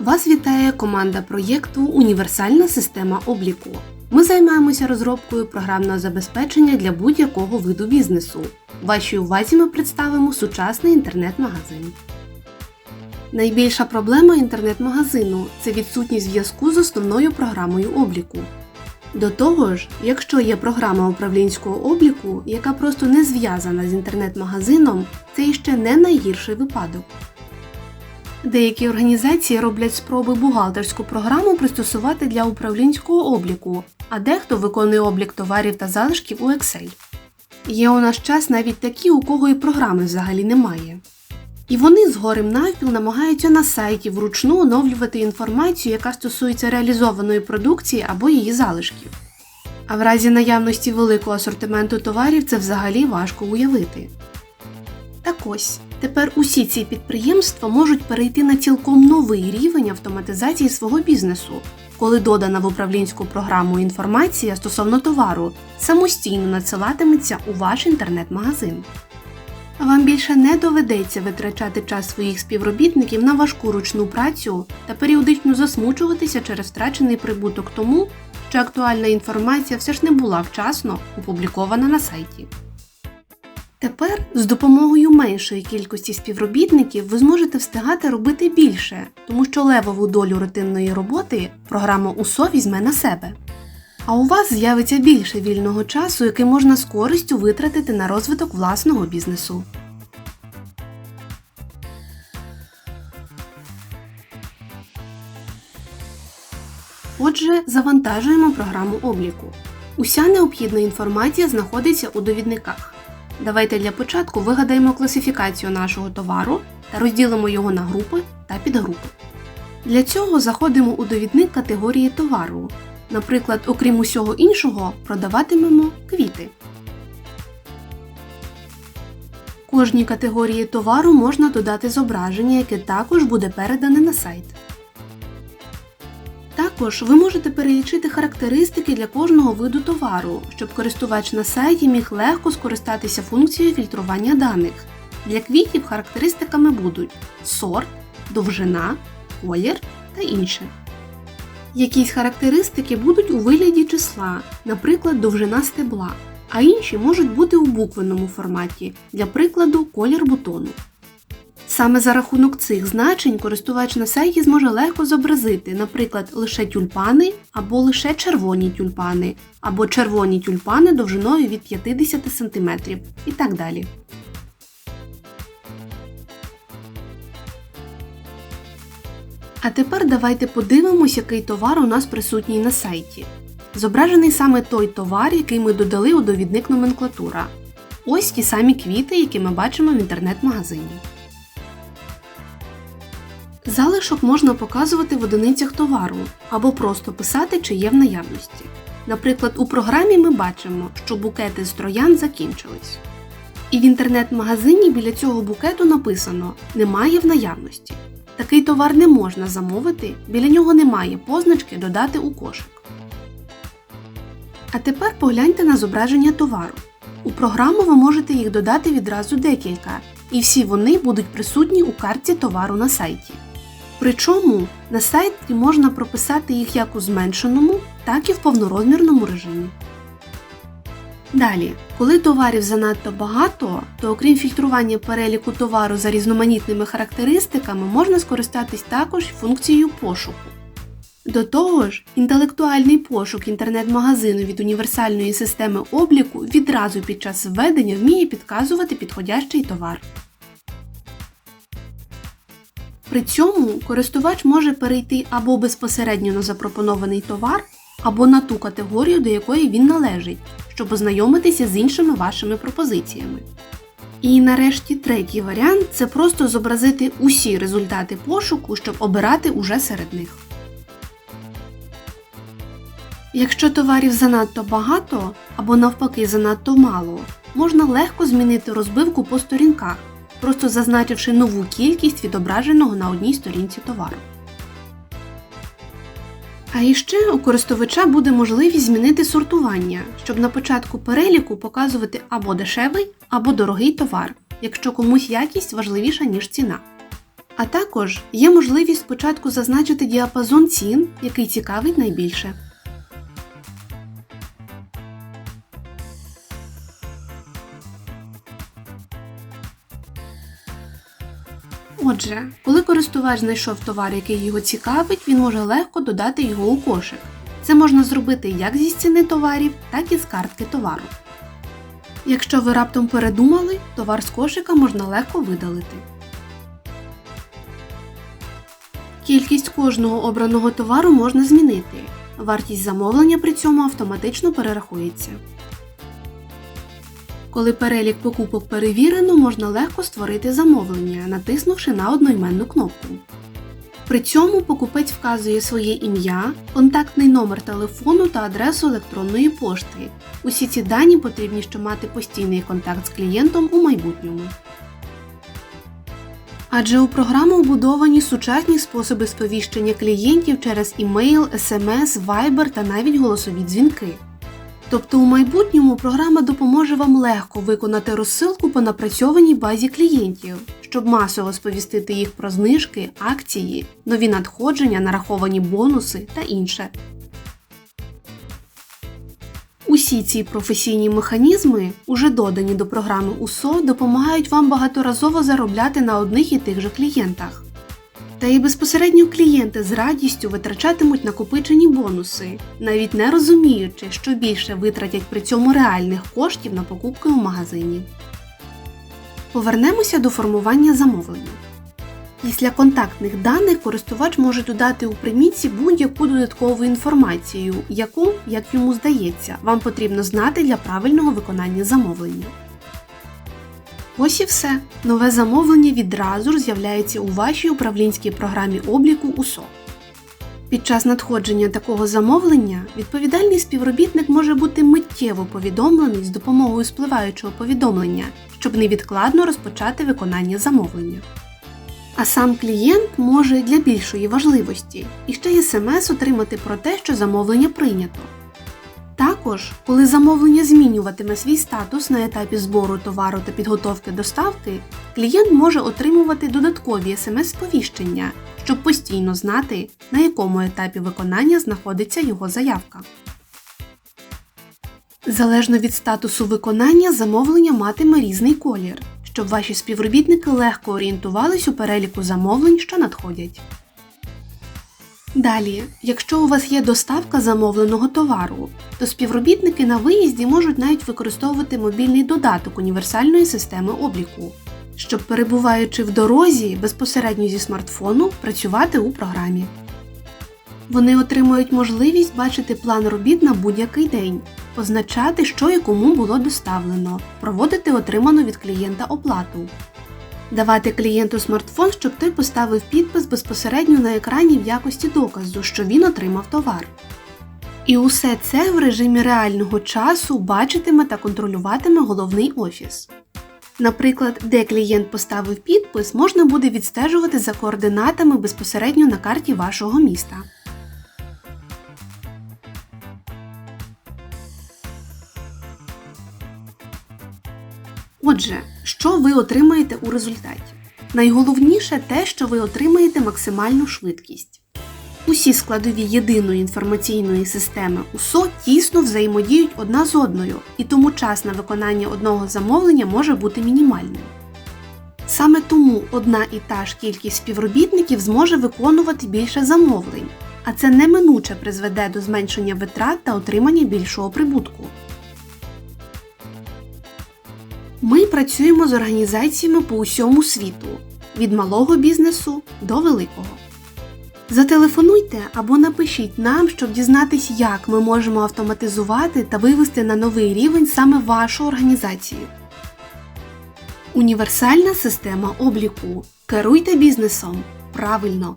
Вас вітає команда проєкту Універсальна система обліку. Ми займаємося розробкою програмного забезпечення для будь-якого виду бізнесу. Вашій увазі ми представимо сучасний інтернет-магазин. Найбільша проблема інтернет-магазину це відсутність зв'язку з основною програмою обліку. До того ж, якщо є програма управлінського обліку, яка просто не зв'язана з інтернет-магазином, це іще не найгірший випадок. Деякі організації роблять спроби бухгалтерську програму пристосувати для управлінського обліку, а дехто виконує облік товарів та залишків у Excel. Є у наш час навіть такі, у кого і програми взагалі немає. І вони згорем навпіл намагаються на сайті вручну оновлювати інформацію, яка стосується реалізованої продукції або її залишків. А в разі наявності великого асортименту товарів це взагалі важко уявити. Так ось, тепер усі ці підприємства можуть перейти на цілком новий рівень автоматизації свого бізнесу, коли додана в управлінську програму інформація стосовно товару самостійно надсилатиметься у ваш інтернет-магазин. Вам більше не доведеться витрачати час своїх співробітників на важку ручну працю та періодично засмучуватися через втрачений прибуток тому, що актуальна інформація все ж не була вчасно опублікована на сайті. Тепер з допомогою меншої кількості співробітників ви зможете встигати робити більше, тому що левову долю рутинної роботи програма УСО візьме на себе. А у вас з'явиться більше вільного часу, який можна з користю витратити на розвиток власного бізнесу. Отже, завантажуємо програму обліку. Уся необхідна інформація знаходиться у довідниках. Давайте для початку вигадаємо класифікацію нашого товару та розділимо його на групи та підгрупи. Для цього заходимо у довідник категорії товару. Наприклад, окрім усього іншого, продаватимемо квіти. Кожній категорії товару можна додати зображення, яке також буде передане на сайт. Також ви можете перелічити характеристики для кожного виду товару, щоб користувач на сайті міг легко скористатися функцією фільтрування даних. Для квітів характеристиками будуть сорт, довжина, колір та інше. Якісь характеристики будуть у вигляді числа, наприклад, довжина стебла, а інші можуть бути у буквенному форматі, для прикладу, колір бутону. Саме за рахунок цих значень користувач на сайті зможе легко зобразити, наприклад, лише тюльпани або лише червоні тюльпани, або червоні тюльпани довжиною від 50 см і так далі. А тепер давайте подивимось, який товар у нас присутній на сайті. Зображений саме той товар, який ми додали у довідник номенклатура. Ось ті самі квіти, які ми бачимо в інтернет-магазині. Залишок можна показувати в одиницях товару або просто писати, чи є в наявності. Наприклад, у програмі ми бачимо, що букети з троян закінчились. І в інтернет-магазині біля цього букету написано Немає в наявності. Такий товар не можна замовити, біля нього немає позначки Додати у кошик. А тепер погляньте на зображення товару. У програму ви можете їх додати відразу декілька, і всі вони будуть присутні у картці товару на сайті. Причому на сайті можна прописати їх як у зменшеному, так і в повнорозмірному режимі. Далі, коли товарів занадто багато, то окрім фільтрування переліку товару за різноманітними характеристиками, можна скористатись також функцією пошуку. До того ж, інтелектуальний пошук інтернет-магазину від універсальної системи обліку відразу під час введення вміє підказувати підходящий товар. При цьому користувач може перейти або безпосередньо на запропонований товар, або на ту категорію, до якої він належить, щоб ознайомитися з іншими вашими пропозиціями. І нарешті третій варіант це просто зобразити усі результати пошуку, щоб обирати уже серед них. Якщо товарів занадто багато або навпаки занадто мало, можна легко змінити розбивку по сторінках, просто зазначивши нову кількість відображеного на одній сторінці товару. А іще у користувача буде можливість змінити сортування, щоб на початку переліку показувати або дешевий, або дорогий товар, якщо комусь якість важливіша, ніж ціна. А також є можливість спочатку зазначити діапазон цін, який цікавить найбільше. Отже, коли користувач знайшов товар, який його цікавить, він може легко додати його у кошик. Це можна зробити як зі стіни товарів, так і з картки товару. Якщо ви раптом передумали, товар з кошика можна легко видалити. Кількість кожного обраного товару можна змінити. Вартість замовлення при цьому автоматично перерахується. Коли перелік покупок перевірено, можна легко створити замовлення, натиснувши на одноіменну кнопку. При цьому покупець вказує своє ім'я, контактний номер телефону та адресу електронної пошти. Усі ці дані потрібні, щоб мати постійний контакт з клієнтом у майбутньому. Адже у програму вбудовані сучасні способи сповіщення клієнтів через імейл, смс, Viber та навіть голосові дзвінки. Тобто у майбутньому програма допоможе вам легко виконати розсилку по напрацьованій базі клієнтів, щоб масово сповістити їх про знижки, акції, нові надходження, нараховані бонуси та інше. Усі ці професійні механізми, уже додані до програми УСО, допомагають вам багаторазово заробляти на одних і тих же клієнтах. Та і безпосередньо клієнти з радістю витрачатимуть накопичені бонуси, навіть не розуміючи, що більше витратять при цьому реальних коштів на покупки у магазині. Повернемося до формування замовлення. Після контактних даних користувач може додати у примітці будь-яку додаткову інформацію, яку, як йому здається, вам потрібно знати для правильного виконання замовлення. Ось і все. Нове замовлення відразу ж з'являється у вашій управлінській програмі обліку УСО. Під час надходження такого замовлення відповідальний співробітник може бути миттєво повідомлений з допомогою спливаючого повідомлення, щоб невідкладно розпочати виконання замовлення. А сам клієнт може для більшої важливості і ще й смс отримати про те, що замовлення прийнято. Також, коли замовлення змінюватиме свій статус на етапі збору товару та підготовки доставки, клієнт може отримувати додаткові смс-сповіщення, щоб постійно знати, на якому етапі виконання знаходиться його заявка. Залежно від статусу виконання, замовлення матиме різний колір, щоб ваші співробітники легко орієнтувались у переліку замовлень, що надходять. Далі, якщо у вас є доставка замовленого товару, то співробітники на виїзді можуть навіть використовувати мобільний додаток універсальної системи обліку, щоб, перебуваючи в дорозі безпосередньо зі смартфону, працювати у програмі. Вони отримують можливість бачити план робіт на будь-який день, позначати, що і кому було доставлено, проводити отриману від клієнта оплату давати клієнту смартфон, щоб той поставив підпис безпосередньо на екрані в якості доказу, що він отримав товар. І усе це в режимі реального часу бачитиме та контролюватиме головний офіс. Наприклад, де клієнт поставив підпис, можна буде відстежувати за координатами безпосередньо на карті вашого міста. Отже, що ви отримаєте у результаті? Найголовніше те, що ви отримаєте максимальну швидкість. Усі складові єдиної інформаційної системи УСО тісно взаємодіють одна з одною, і тому час на виконання одного замовлення може бути мінімальним. Саме тому одна і та ж кількість співробітників зможе виконувати більше замовлень, а це неминуче призведе до зменшення витрат та отримання більшого прибутку. Ми працюємо з організаціями по усьому світу від малого бізнесу до великого. Зателефонуйте або напишіть нам, щоб дізнатись, як ми можемо автоматизувати та вивести на новий рівень саме вашу організацію. Універсальна система обліку. Керуйте бізнесом правильно.